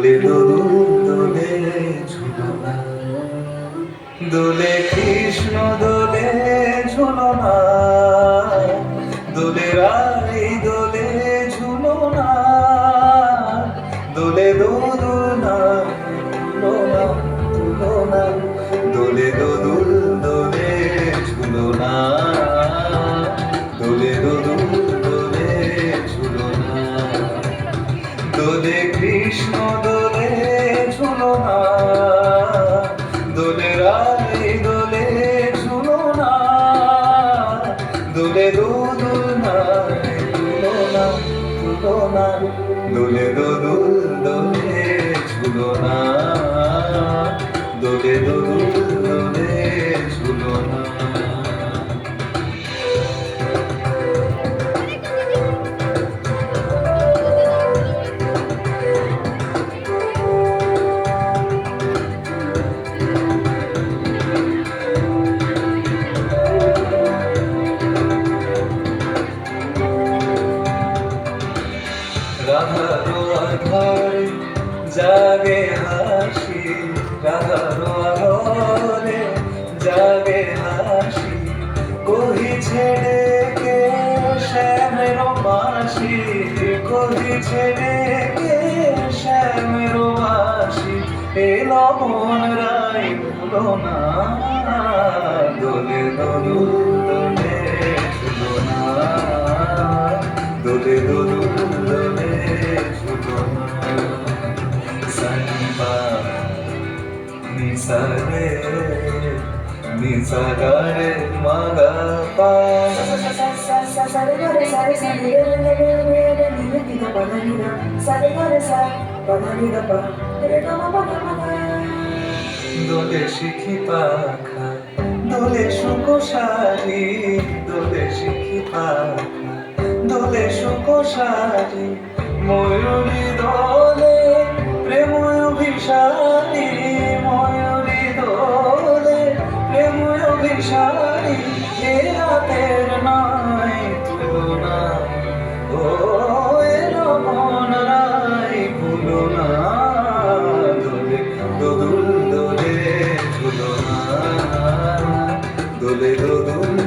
দোলে দোলে ঝুলনা। দোলে কৃষ্ণ দোলে ঝুলনা। দোলে রাই দোলে কৃষ্ণ দোলে ঝুলনা, দোলে রাধে দোলে ঝুলনা, দোলে দোদুলনা ঝুলনা ঝুলনা, দোলে দোদুল দোলে ঝুলনা, দোলে দোদুল দোলে জাগে হাসি রাধারো আধারে জাগে হাসি। কহি ছেড়ে কে শ্যামের মাসি? কহি ছেড়ে কে শ্যামের মাসি? এ লবণ রাই ভুলো না, দোলে দোলে ঝুলো না। নিসারে নিসারে মাগা পা দোলে শিখি পাখা, দোলে সুকোশারি, দোলে শিখি পাখা, দোলে সুকোশারি। ময়ূরী দোলে প্রেম সারি এ রাতের নয় তুলো না ও, এলো মন রায় ভুলো না দোলে, দোদুল, দোলে ঝুলো না দোলে, দোদুল